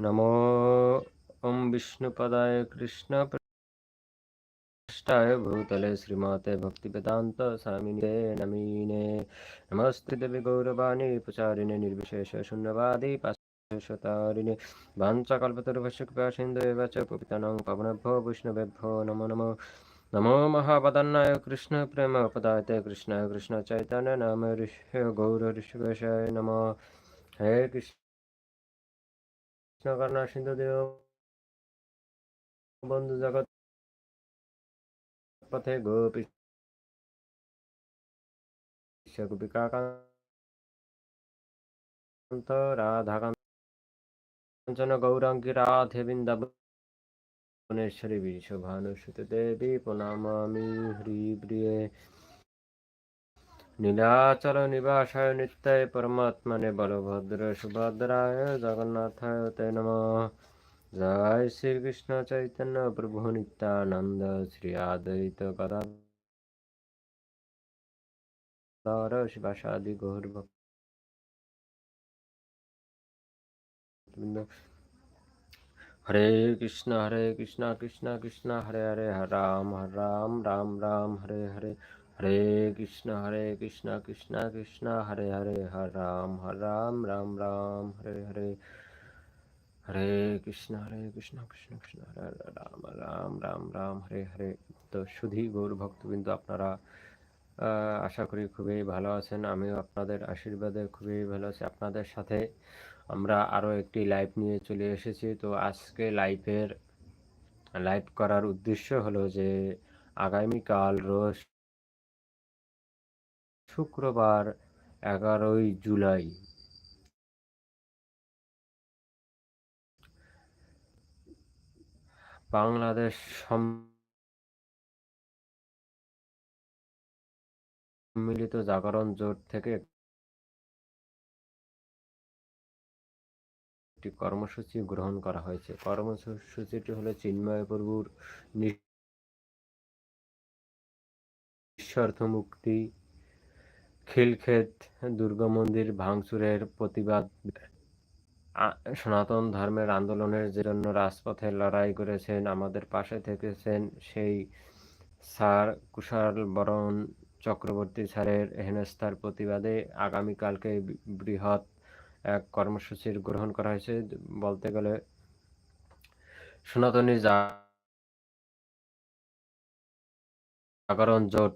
नमो ॐ विष्णुपदाय कृष्णपृष्ठाय भूतले श्रीमाते भक्तिवेदान्त स्वामिने नमीने नमस्ते देवी गौरवाणी पुचारिणे निर्विशेष शून्यवादी पाशतारिणे वाञ्छकल्पतरुभस्य कृपासिन्धु एव च पवितानां पवनभ्यो विष्णुवेभ्यो नमो नमो नमो महापदन्नाय कृष्ण प्रेम पदायते कृष्णाय कृष्ण चैतन्य नाम ऋषि गौर ऋषिकेशाय नमः हे कृष्ण কৃষ্ণ সিন্ধু দেব বন্ধু জগৎ পথে গোপী গোপিকাকান্ত রাধাকাঞ্চন গৌরাঙ্গী রাধে বৃন্দাবনেশ্বরী বিশ্বভানুসুত দেবী প্রণামামি হরিপ্রিয়ে নীলাচল নিবাসায় নিত্যায় পরমাত্মনে বলভদ্র সুভদ্রায় জগন্নাথায় তে নমঃ। জয় শ্রীকৃষ্ণ চৈতন্য প্রভু নিত্যানন্দ শ্রী আদ্বৈত গদাধর শিবাসাদি গৌর হরে কৃষ্ণ হরে কৃষ্ণ কৃষ্ণ কৃষ্ণ, হরে হরে, রাম রাম রাম রাম, হরে হরে হরে কৃষ্ণ হরে কৃষ্ণ কৃষ্ণ কৃষ্ণ, হরে হরে রাম রাম রাম রাম, হরে হরে হরে কৃষ্ণ হরে কৃষ্ণ কৃষ্ণ কৃষ্ণ, হরে হরে, রাম রাম রাম রাম, হরে হরে। তো সুধী গৌর ভক্তবৃন্দ, আপনারা আশা করি খুবই ভালো আছেন। আমিও আপনাদের আশীর্বাদে খুবই ভালো আছি। আপনাদের সাথে আমরা আরও একটি লাইভ নিয়ে চলে এসেছি। তো আজকে লাইভের লাইভ করার উদ্দেশ্য হলো যে, আগামীকাল রোজ শুক্রবার এগারোই জুলাই বাংলাদেশ সম্মিলিত জাগরণ জোট থেকে একটি কর্মসূচি গ্রহণ করা হয়েছে। কর্মসূচিটি হলো চিন্ময় প্রভুর নিঃস্বার্থ মুক্তি, খিলক্ষেত, দুর্গা মন্দির, ভাঙচুরের প্রতিবাদ সনাতন ধর্মের আন্দোলনের জন্য রাজপথে লড়াই করেছেন, আমাদের পাশে থেকেছেন সেই স্যার কুশাল বরণ চক্রবর্তী স্যারের হেনস্থার প্রতিবাদে আগামীকালকে বৃহৎ এক কর্মসূচির গ্রহণ করা হয়েছে। বলতে গেলে সনাতনী জাগরণ জোট